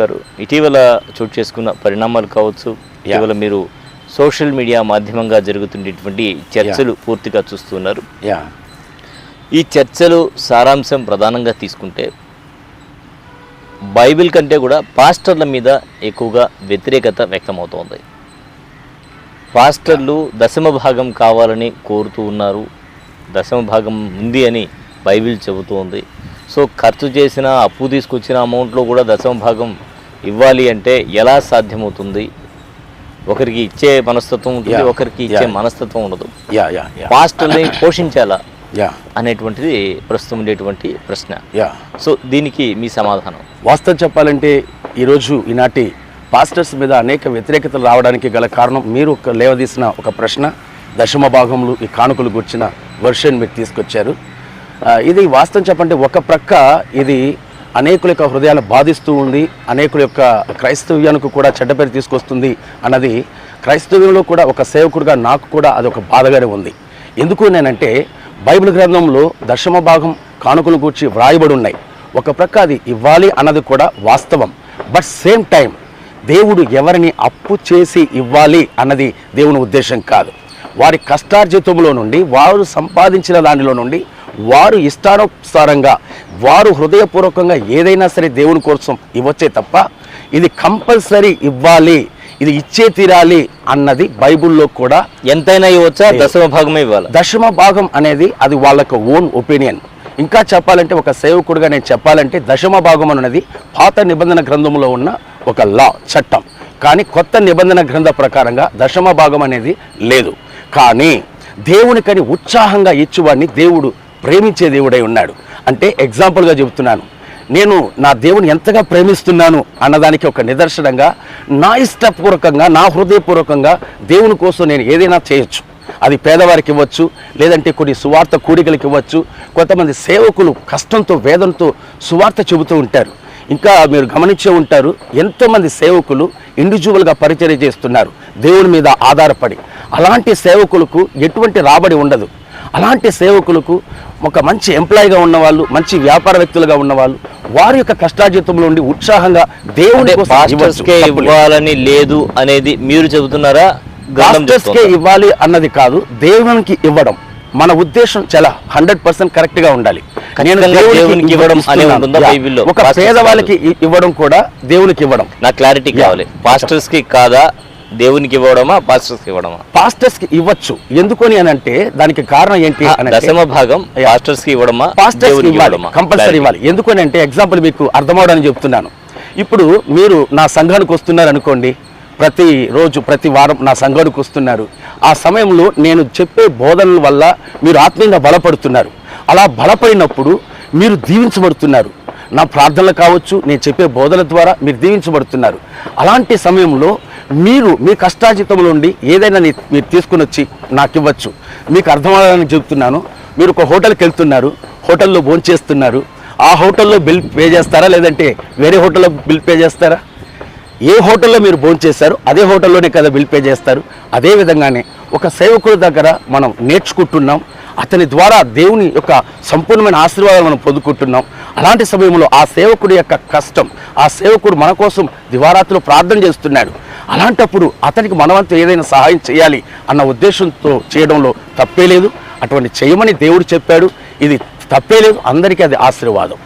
గారు ఇటీవల చోటు చేసుకున్న పరిణామాలు కావచ్చు ఇటీవల మీరు సోషల్ మీడియా మాధ్యమంగా జరుగుతున్నటువంటి చర్చలు పూర్తిగా చూస్తున్నారు. ఈ చర్చలు సారాంశం ప్రధానంగా తీసుకుంటే బైబిల్ కంటే కూడా పాస్టర్ల మీద ఎక్కువగా వ్యతిరేకత వ్యక్తమవుతోంది. పాస్టర్లు దశమ భాగం కావాలని కోరుతూ ఉన్నారు. దశమ భాగం ఉంది అని బైబిల్ చెబుతోంది. సో ఖర్చు చేసిన అప్పు తీసుకొచ్చిన అమౌంట్లో కూడా దశమ భాగం ఇవ్వాలి అంటే ఎలా సాధ్యమవుతుంది? ఒకరికి ఇచ్చే మనస్తత్వం ఉంటుంది. ఒకరికి ఇచ్చే. మనస్తత్వం ఉండదు. Yeah yeah yeah. పాస్టర్ని పోషించాలా? యా. అనేటువంటిది ప్రస్తుతం ఉండేటువంటి ప్రశ్న. యా. సో దీనికి మీ సమాధానం. వాస్తవం చెప్పాలంటే ఈరోజు ఈనాటి పాస్టర్స్ మీద అనేక వ్యతిరేకతలు రావడానికి గల కారణం మీరు లేవదీసిన ఒక ప్రశ్న. దశమ భాగంలో ఈ కానుకలు గుర్చిన వర్షన్ మీరు తీసుకొచ్చారు. ఇది వాస్తవం చెప్పంటే ఒక ప్రక్క ఇది అనేకుల యొక్క హృదయాలు బాధిస్తూ ఉంది అనేకుల యొక్క క్రైస్తవ్యానికి కూడా చెడ్డ పేరు తీసుకొస్తుంది అన్నది క్రైస్తవ్యంలో కూడా ఒక సేవకుడిగా నాకు కూడా అది ఒక బాధగానే ఉంది. ఎందుకు నేనంటే బైబిల్ గ్రంథంలో దశమ భాగం కానుకలు గూర్చి వ్రాయబడి ఉన్నాయి. ఒక ప్రక్క అది ఇవ్వాలి అన్నది కూడా వాస్తవం. బట్ సేమ్ టైం దేవుడు ఎవరిని అప్పు చేసి ఇవ్వాలి అన్నది దేవుని ఉద్దేశం కాదు. వారి కష్టార్జితంలో నుండి వారు సంపాదించిన దానిలో నుండి వారు ఇష్టానుసారంగా వారు హృదయపూర్వకంగా ఏదైనా సరే దేవుని కోసం ఇవ్వచ్చే తప్ప ఇది కంపల్సరీ ఇవ్వాలి ఇది ఇచ్చే తీరాలి అన్నది బైబిల్లో కూడా ఎంతైనా ఇవ్వచ్చా? దశమ భాగమే ఇవ్వాలి? దశమ భాగం అనేది అది వాళ్ళకు ఓన్ ఒపీనియన్. ఇంకా చెప్పాలంటే ఒక సేవకుడిగా నేను చెప్పాలంటే దశమ భాగం అనేది పాత నిబంధన గ్రంథంలో ఉన్న ఒక లా చట్టం. కానీ కొత్త నిబంధన గ్రంథ ప్రకారంగా దశమ భాగం అనేది లేదు. కానీ దేవునికని ఉత్సాహంగా ఇచ్చువాడిని దేవుడు ప్రేమించే దేవుడై ఉన్నాడు. అంటే ఎగ్జాంపుల్గా చెబుతున్నాను. నేను నా దేవుని ఎంతగా ప్రేమిస్తున్నాను అన్నదానికి ఒక నిదర్శనంగా నా ఇష్టపూర్వకంగా నా హృదయపూర్వకంగా దేవుని కోసం నేను ఏదైనా చేయొచ్చు. అది పేదవారికి ఇవ్వచ్చు లేదంటే కొన్ని సువార్త కూడికలకు ఇవ్వచ్చు. కొంతమంది సేవకులు కష్టంతో వేదంతో సువార్త చెబుతూ ఉంటారు. ఇంకా మీరు గమనించే ఉంటారు ఎంతోమంది సేవకులు ఇండివిజువల్గా పరిచయం చేస్తున్నారు దేవుని మీద ఆధారపడి. అలాంటి సేవకులకు ఎటువంటి రాబడి ఉండదు. అలాంటి సేవకులకు ఒక మంచి ఎంప్లాయీగా ఉన్నవాళ్ళు మంచి వ్యాపార వ్యక్తులుగా ఉన్నవాళ్ళు వారి యొక్క కష్టార్జితంలో ఉండి ఉత్సాహంగా తప్పులేదు. ఇవ్వాలని లేదు అనేది మీరు చెబుతున్నారా? పాస్టర్స్కే చెబుతోందా? ఇవ్వాలి అన్నది కాదు దేవునికి ఇవ్వడం. మన ఉద్దేశం చాలా హండ్రెడ్ పర్సెంట్ కరెక్ట్గా ఉండాలి. దేవునికి ఇవ్వడం? ఒక పేదవాళ్ళకి ఇవ్వడం. కూడా దేవునికి ఇవ్వడం. నాకు క్లారిటీ. కావాలి. పాస్టర్స్కి కాదా? దేవునికి ఇవ్వడమా పాస్టర్స్ ఇవ్వడమా? పాస్టర్స్కి ఇవ్వచ్చు. ఎందుకని అని అంటే దానికి కారణం ఏంటి దశమ భాగం యా. పాస్టర్స్కి ఇవ్వడమా ఇవ్వడమా? కంపల్సరీ. ఇవ్వాలి. ఎందుకని అంటే ఎగ్జాంపుల్ మీకు అర్థమవడానికి చెప్తున్నాను. ఇప్పుడు మీరు నా సంఘానికి వస్తున్నారు అనుకోండి ప్రతి రోజు ప్రతి వారం నా సంఘానికి వస్తున్నారు. ఆ సమయంలో నేను చెప్పే బోధనల వల్ల మీరు ఆత్మీయంగా బలపడుతున్నారు. అలా బలపడినప్పుడు మీరు దీవించబడుతున్నారు. నా ప్రార్థనలు కావచ్చు నేను చెప్పే బోధల ద్వారా మీరు దీవించబడుతున్నారు. అలాంటి సమయంలో మీరు మీ కష్టాజితంలో ఉండి ఏదైనా మీరు తీసుకుని వచ్చి నాకు ఇవ్వచ్చు. మీకు అర్థమవడానికి చెబుతున్నాను. మీరు ఒక హోటల్కి వెళ్తున్నారు. హోటల్లో భోంచేస్తున్నారు. ఆ హోటల్లో బిల్ పే చేస్తారా? లేదంటే వేరే హోటల్లో బిల్ పే చేస్తారా? ఏ హోటల్లో మీరు భోంచేశారు? అదే హోటల్లోనే కదా బిల్ పే చేస్తారు. అదే విధంగానే ఒక సేవకుడి దగ్గర మనం నేర్చుకుంటున్నాం. అతని ద్వారా దేవుని యొక్క సంపూర్ణమైన ఆశీర్వాదాలు మనం పొందుకుంటున్నాం. అలాంటి సమయంలో ఆ సేవకుడి యొక్క కష్టం ఆ సేవకుడు మన కోసం దివారాత్రులు ప్రార్థన చేస్తున్నాడు. అలాంటప్పుడు అతనికి మనవంతు ఏదైనా సహాయం చేయాలి అన్న ఉద్దేశంతో చేయడంలో తప్పే లేదు. అటువంటి చేయమని దేవుడు చెప్పాడు. ఇది తప్పే లేదు. అందరికీ అది ఆశీర్వాదం.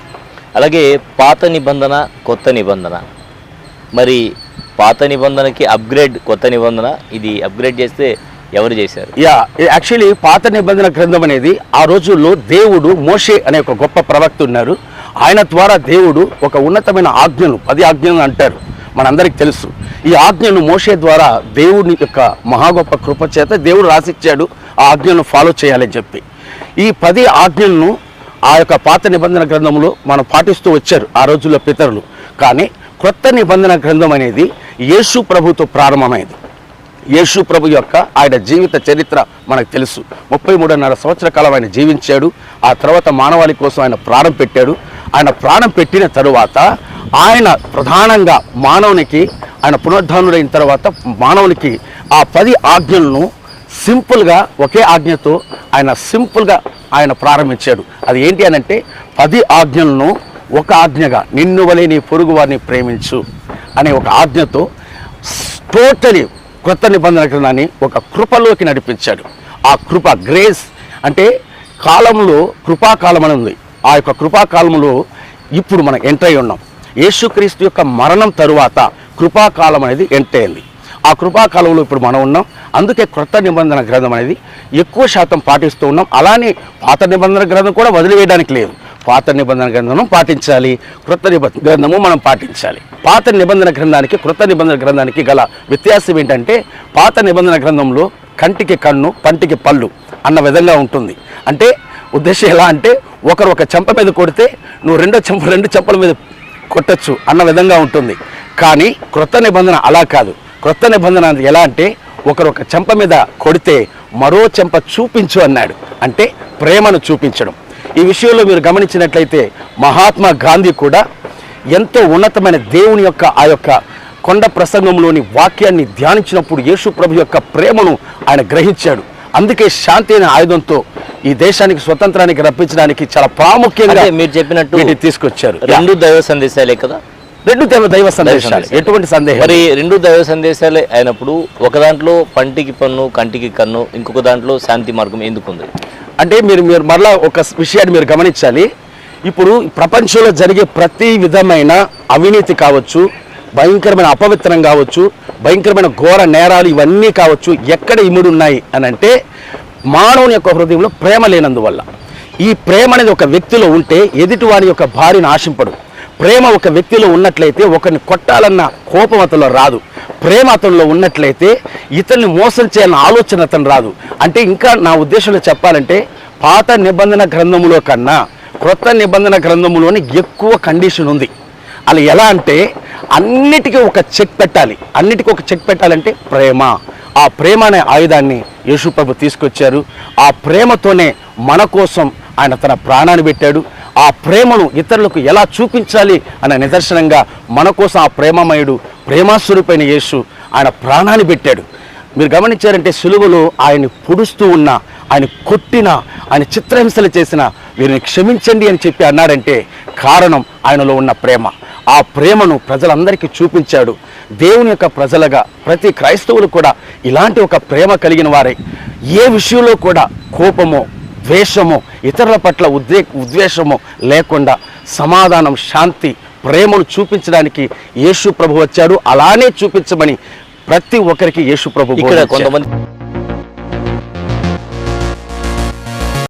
అలాగే పాత నిబంధన కొత్త నిబంధన. మరి పాత నిబంధనకి అప్గ్రేడ్ కొత్త నిబంధన ఇది అప్గ్రేడ్ చేస్తే ఎవరు చేశారు? యా యాక్చువల్లీ పాత నిబంధన గ్రంథం అనేది ఆ రోజుల్లో దేవుడు మోషే అనే ఒక గొప్ప ప్రవక్త ఉన్నారు. ఆయన ద్వారా దేవుడు ఒక ఉన్నతమైన ఆజ్ఞను పది ఆజ్ఞలు అంటారు. మనందరికి తెలుసు. ఈ ఆజ్ఞను మోషే ద్వారా దేవుని యొక్క మహాగొప్ప కృప చేత దేవుడు రాసిచ్చాడు. ఆ ఆజ్ఞను ఫాలో చేయాలని చెప్పి. ఈ పది ఆజ్ఞలను ఆ యొక్క పాత నిబంధన గ్రంథంలో మనం పాటిస్తూ వచ్చారు ఆ రోజుల్లో పితరులు. కానీ క్రొత్త నిబంధన గ్రంథం అనేది యేసు ప్రభుతో ప్రారంభమైంది. యేసు ప్రభు యొక్క ఆయన జీవిత చరిత్ర మనకు తెలుసు. ముప్పై మూడున్నర సంవత్సర కాలం ఆయన జీవించాడు. ఆ తర్వాత మానవాళి కోసం ఆయన ప్రారంభ పెట్టాడు. ఆయన ప్రాణం పెట్టిన తరువాత ఆయన ప్రధానంగా మానవునికి ఆయన పునరుద్ధానుడైన తర్వాత మానవునికి ఆ పది ఆజ్ఞలను సింపుల్గా ఒకే ఆజ్ఞతో ఆయన సింపుల్గా ఆయన ప్రారంభించాడు. అది ఏంటి అని అంటే పది ఆజ్ఞలను ఒక ఆజ్ఞగా నిన్ను వలె నీ పొరుగు వారిని ప్రేమించు అనే ఒక ఆజ్ఞతో టోటలీ కొత్త నిబంధన గ్రంథాన్ని ఒక కృపలోకి నడిపించాడు. ఆ కృప గ్రేస్ అంటే కాలంలో కృపాకాలం అని ఉంది. ఆ యొక్క కృపాకాలంలో ఇప్పుడు మనం ఎంటర్ అయి ఉన్నాం. యేసుక్రీస్తు యొక్క మరణం తరువాత కృపాకాలం అనేది ఎంటర్ అయింది. ఆ కృపాకాలంలో ఇప్పుడు మనం ఉన్నాం. అందుకే క్రొత్త నిబంధన గ్రంథం అనేది ఎక్కువ శాతం పాటిస్తూ ఉన్నాం. అలానే పాత నిబంధన గ్రంథం కూడా వదిలివేయడానికి లేదు. పాత నిబంధన గ్రంథం పాటించాలి. క్రొత్త నిబంధన గ్రంథము మనం పాటించాలి. పాత నిబంధన గ్రంథానికి క్రొత్త నిబంధన గ్రంథానికి గల వ్యత్యాసం ఏంటంటే పాత నిబంధన గ్రంథంలో కంటికి కన్ను పంటికి పళ్ళు అన్న విధంగా ఉంటుంది. అంటే ఉద్దేశం ఎలా అంటే ఒకరు ఒక చెంప మీద కొడితే నువ్వు రెండో చెంప రెండు చెంపల మీద కొట్టచ్చు అన్న విధంగా ఉంటుంది. కానీ క్రొత్త నిబంధన అలా కాదు. క్రొత్త నిబంధన ఎలా అంటే ఒకరు ఒక చెంప మీద కొడితే మరో చెంప చూపించు అన్నాడు. అంటే ప్రేమను చూపించడం. ఈ విషయంలో మీరు గమనించినట్లయితే మహాత్మా గాంధీ కూడా ఎంతో ఉన్నతమైన దేవుని యొక్క ఆ యొక్క కొండ ప్రసంగంలోని వాక్యాన్ని ధ్యానించినప్పుడు యేసు ప్రభు యొక్క ప్రేమను ఆయన గ్రహించాడు. అందుకే శాంతి అనే ఆయుధంతో ఈ దేశానికి స్వతంత్రానికి రప్పించడానికి చాలా ప్రాముఖ్యంగా మీరు చెప్పినట్టు తీసుకొచ్చారు. రెండు దైవ సందేశాలే కదా? రెండు దైవ సందేశాలు. ఎటువంటి సందేహం మరి రెండు దైవ సందేశాలే అయినప్పుడు ఒక దాంట్లో పంటికి పన్ను కంటికి కన్ను ఇంకొక దాంట్లో శాంతి మార్గం ఎందుకుంది? అంటే మీరు మీరు మరలా ఒక విషయాన్ని మీరు గమనించాలి. ఇప్పుడు ప్రపంచంలో జరిగే ప్రతి విధమైన అవినీతి కావచ్చు భయంకరమైన అపవిత్రం కావచ్చు భయంకరమైన ఘోర నేరాలు ఇవన్నీ కావచ్చు ఎక్కడ ఇముడు ఉన్నాయి అని అంటే మానవుని యొక్క హృదయంలో ప్రేమ లేనందువల్ల. ఈ ప్రేమ అనేది ఒక వ్యక్తిలో ఉంటే ఎదుటివాడి యొక్క భార్యను ఆశింపడు. ప్రేమ ఒక వ్యక్తిలో ఉన్నట్లయితే ఒకరిని కొట్టాలన్న కోపం అతనిలో రాదు. ప్రేమ అతనిలో ఉన్నట్లయితే ఇతన్ని మోసం చేయాలన్న ఆలోచన అతను రాదు. అంటే ఇంకా నా ఉద్దేశంలో చెప్పాలంటే పాత నిబంధన గ్రంథములో కన్నా క్రొత్త నిబంధన గ్రంథములోని ఎక్కువ కండిషన్ ఉంది. అలా ఎలా అంటే అన్నిటికీ ఒక చెక్ పెట్టాలి. అన్నిటికీ ఒక చెక్ పెట్టాలంటే ప్రేమ. ఆ ప్రేమ అనే ఆయుధాన్ని యేసుప్రభు తీసుకొచ్చారు. ఆ ప్రేమతోనే మన కోసం ఆయన తన ప్రాణాన్ని పెట్టాడు. ఆ ప్రేమను ఇతరులకు ఎలా చూపించాలి అనే నిదర్శనంగా మన కోసం ఆ ప్రేమమయుడు ప్రేమాస్వరూపైన యేసు ఆయన ప్రాణాన్ని పెట్టాడు. మీరు గమనించారంటే సులువులో ఆయన్ని పొడుస్తూ ఉన్న ఆయన కొట్టిన ఆయన చిత్రహింసలు చేసిన వీరిని క్షమించండి అని చెప్పి అన్నాడంటే కారణం ఆయనలో ఉన్న ప్రేమ. ఆ ప్రేమను ప్రజలందరికీ చూపించాడు. దేవుని యొక్క ప్రజలుగా ప్రతి క్రైస్తవులు కూడా ఇలాంటి ఒక ప్రేమ కలిగిన వారే. ఏ విషయంలో కూడా కోపమో ద్వేషము ఇతరుల పట్ల ఉద్వే ఉద్వేషము లేకుండా సమాధానం శాంతి ప్రేమను చూపించడానికి యేసు ప్రభు వచ్చాడు. అలానే చూపించమని ప్రతి ఒక్కరికి యేసు ప్రభు ఇక్కడ. కొంతమంది